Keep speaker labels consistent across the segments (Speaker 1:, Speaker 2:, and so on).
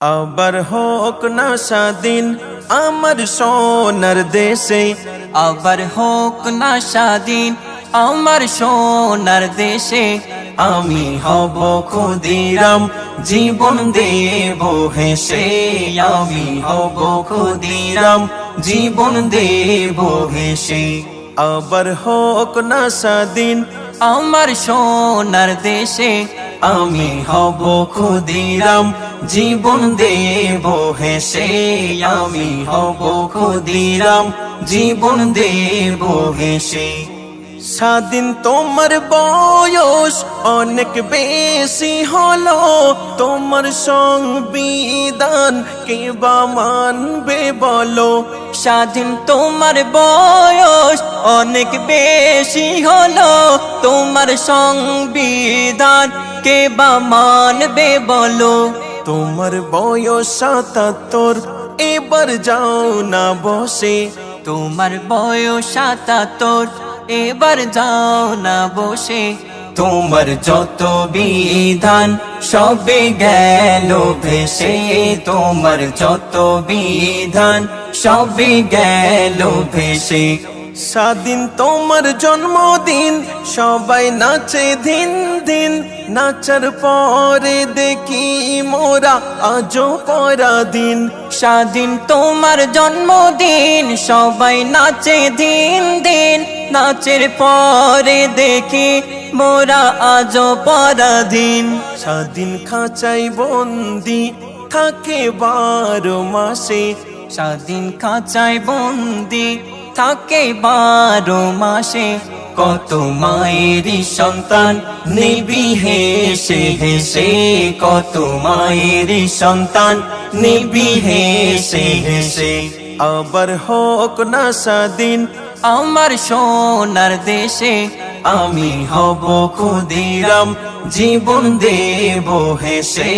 Speaker 1: আবার হোক না স্বাধীন আমার সোনার দেশে,
Speaker 2: আবার হোক না স্বাধীন আমার সোনার দেশে,
Speaker 1: আমি হব ক্ষুদিরাম, জীবন দেব হেসে, আমি হব ক্ষুদিরাম, জীবন দেব হেসে। আবার হোক না স্বাধীন
Speaker 2: আমার সোনার দেশে,
Speaker 1: আমি হব ক্ষুদিরাম জীবন দেব হেসে আমি হব ক্ষুদিরাম। জীবন দেব হেসে। স্বাধীন তোমার বয়স অনেক বেশি হলো। তোমার সংবিধান কে বা মানবে বলো।
Speaker 2: স্বাধীন তোমার বয়স অনেক বেশি হলো। তোমার সংবিধান কে বা মানবে বলো।
Speaker 1: তোমার বয়স সাতাত্তর এবার যাও না বসে।
Speaker 2: তোমার বয়স সাতাত্তর এবার যাও না বসে।
Speaker 1: তোমার যত বিধান সবে গেল ভেসে। তোমার যত বিধান সবে গেল ভেসে। স্বাধীন তোমার জন্মদিন, সবাই নাচে দিন দিন নাচার পরে দেখি মোরা আজও পরাদিন
Speaker 2: স্বাধীন তোমার জন্মদিন, সবাই নাচে দিন দিন নাচের পরে দেখি মোরা আজ পরাধীন
Speaker 1: স্বাধীন খাঁচাই বন্দি থাকে বারো মাসে,
Speaker 2: স্বাধীন খাঁচায় বন্দি থাকে বারো মাসে
Speaker 1: কত মায়েরই সন্তান? নিবি হেসে হেসে কত মায়েরই সন্তান? নিবি হেসে হেসে, আবার হোক না স্বাধীন
Speaker 2: আমার সোনার দেশে,
Speaker 1: আমি হব ক্ষুদিরাম, জীবন দেব হেসে,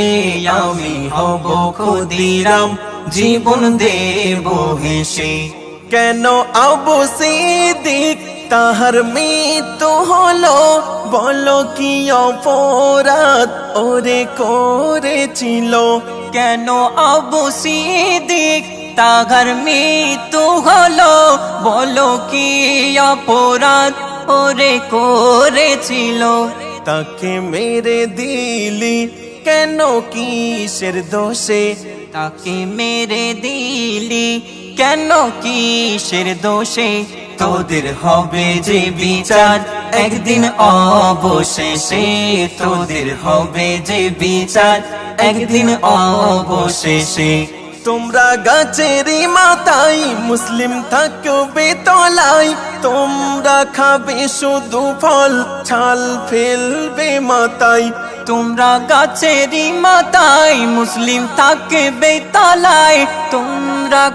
Speaker 1: আমি হব ক্ষুদিরাম, জীবন দেব হেসে। কেন আবু সিদ্দিক? তাহার মৃত্যু হলো, বলো কি অপরাধ ওরে করেছিল?
Speaker 2: কেন আবু সিদ্দিক? তাগার মৃত্যু হলো, বলো কি অপরাধ ওরে করেছিল?
Speaker 1: তাকে মেরে দিলি কেন কিসের দোষে?
Speaker 2: তাকে মেরে দিলি কেন কিসের দোষে?
Speaker 1: তোদের হবে যে বিচার, একদিন অবশেষে তোদের হবে যে বিচার, একদিন অবশেষে। তোমরা গাছেরই মাথায় মুসলিম থাকবে তলায়, তোমরা খাবে শুধু ফল, ছাল ফেলবে মাথায়।
Speaker 2: তোমরা গাছেরই মাথায় মুসলিম থাকবে তালায়, তোমরা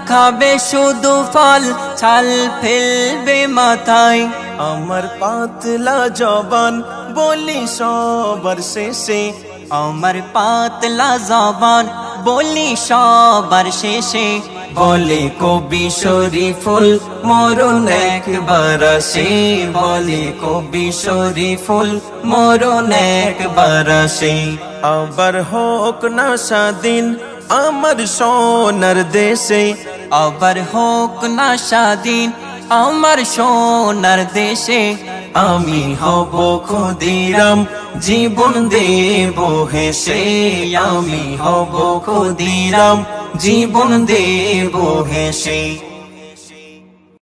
Speaker 2: খাবে শুধু ফল ছাল ফেলবে মাথায়।
Speaker 1: আমার পাতলা জবান বলি সবার শেষে।
Speaker 2: আমার পাতলা জবান বলি সবার শেষে।
Speaker 1: বলে কবি শরীফুল মরণ একবার আসে। বলে কবি শরীফুল মরণ একবার আসে। আবার হোক না স্বাধীন আমার সোনার দেশে
Speaker 2: আবার হোক না স্বাধীন আমার সোনার দেশে
Speaker 1: আমি হব খুদিরাম জীবন দেব হেসে আমি হব খুদিরাম জীবন দেব হেসে